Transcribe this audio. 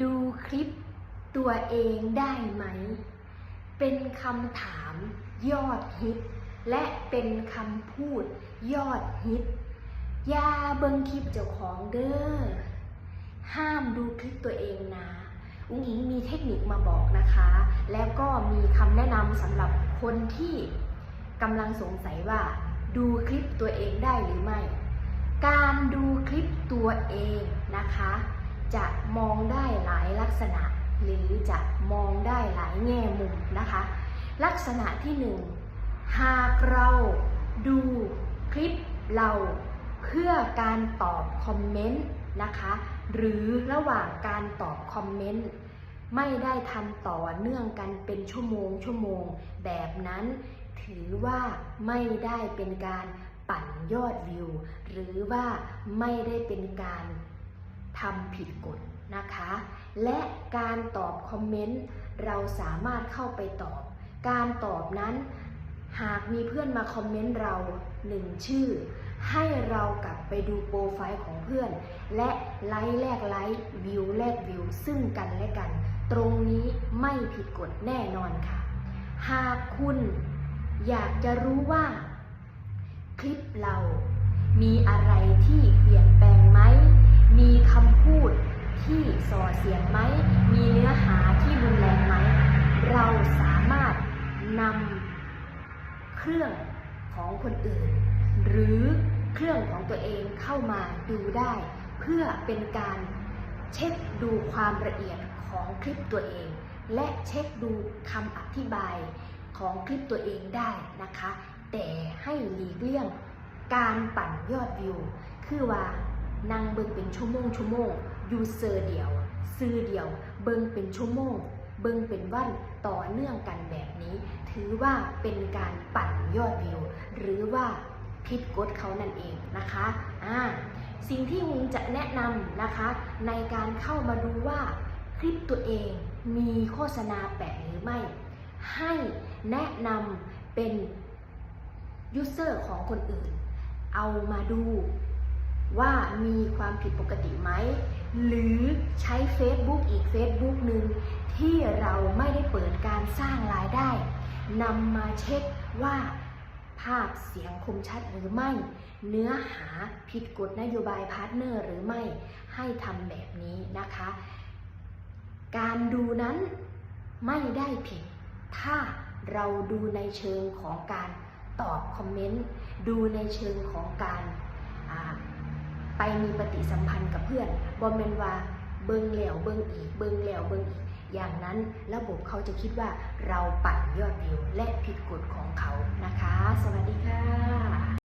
ดูคลิปตัวเองได้ไหม เป็นคำถามยอดฮิต และเป็นคำพูดยอดฮิต อย่าเบิ่งคลิปเจ้าของเด้อ ห้ามดูคลิปตัวเองนะ อุ้งอิงมีเทคนิคมาบอกนะคะ แล้วก็มีคำแนะนำสำหรับคนที่กำลังสงสัยว่า ดูคลิปตัวเองได้หรือไม่ การดูคลิปตัวเองนะคะ จะมองได้หลายลักษณะ หรือจะมองได้หลายแง่มุมนะคะ ลักษณะที่หนึ่งหากเราดูคลิปเราเพื่อการตอบคอมเมนต์นะคะ หรือระหว่างการตอบคอมเมนต์ไม่ได้ทำต่อเนื่องกันเป็นชั่วโมงชั่วโมงแบบนั้น ถือว่าไม่ได้เป็นการปั่นยอดวิว หรือว่าไม่ได้เป็นการ ทำผิดกฎนะคะ และการตอบคอมเมนต์เราสามารถเข้าไปตอบ การตอบนั้นหากมีเพื่อนมาคอมเมนต์เราหนึ่งชื่อ ให้เรากลับไปดูโปรไฟล์ของเพื่อน และไลค์แลกไลค์วิวแลกวิวซึ่งกันและกัน ตรงนี้ไม่ผิดกฎแน่นอนค่ะ หากคุณอยากจะรู้ว่า คลิปเรามีอะไรที่เปลี่ยนแปลงไหม มีคำพูดที่ส่อเสียงไหม มีเนื้อหาที่รุนแรงไหม เราสามารถนำเครื่องของคนอื่น หรือเครื่องของตัวเองเข้ามาดูได้ เพื่อเป็นการเช็คดูความละเอียดของคลิปตัวเอง และเช็คดูคำอธิบายของคลิปตัวเองได้นะคะ แต่ให้หลีกเลี่ยงการปั่นยอดวิว คือว่า นั่งเบิ่งเป็นชั่วโมงชั่วโมงอยู่เซอร์เดียว ซื้อเดียว เบิ่งเป็นชั่วโมง เบิ่งเป็นวันต่อเนื่องกันแบบนี้ ถือว่าเป็นการปั่นยอดวิว หรือว่าผิดกฎเขานั่นเองนะคะอ่าสิ่งที่วุ้งจะแนะนำนะคะ ในการเข้ามาดูว่าคลิปตัวเองมีโฆษณาแปะหรือไม่ ให้แนะนำเป็นยูเซอร์ของคนอื่น เอามาดู ว่ามีความผิดปกติไหม หรือใช้ Facebook อีก Facebook หนึ่งที่เราไม่ได้เปิดการสร้างรายได้นำมาเช็คว่าภาพเสียงคมชัดหรือไม่ เนื้อหาผิดกฎนโยบายพาร์ทเนอร์หรือไม่ให้ทำแบบนี้นะคะ การดูนั้นไม่ได้ผิด ถ้าเราดูในเชิงของการตอบคอมเมนต์ ดูในเชิงของการ ไปมีปฏิสัมพันธ์กับเพื่อนบอมเมนว่าเบิ้งเหลวเบิ้งอีกเบิ้งเหลวเบิ้งอีก อย่างนั้นระบบเขาจะคิดว่าเราปั่นยอดวิวและผิดกฎของเขานะคะ สวัสดีค่ะ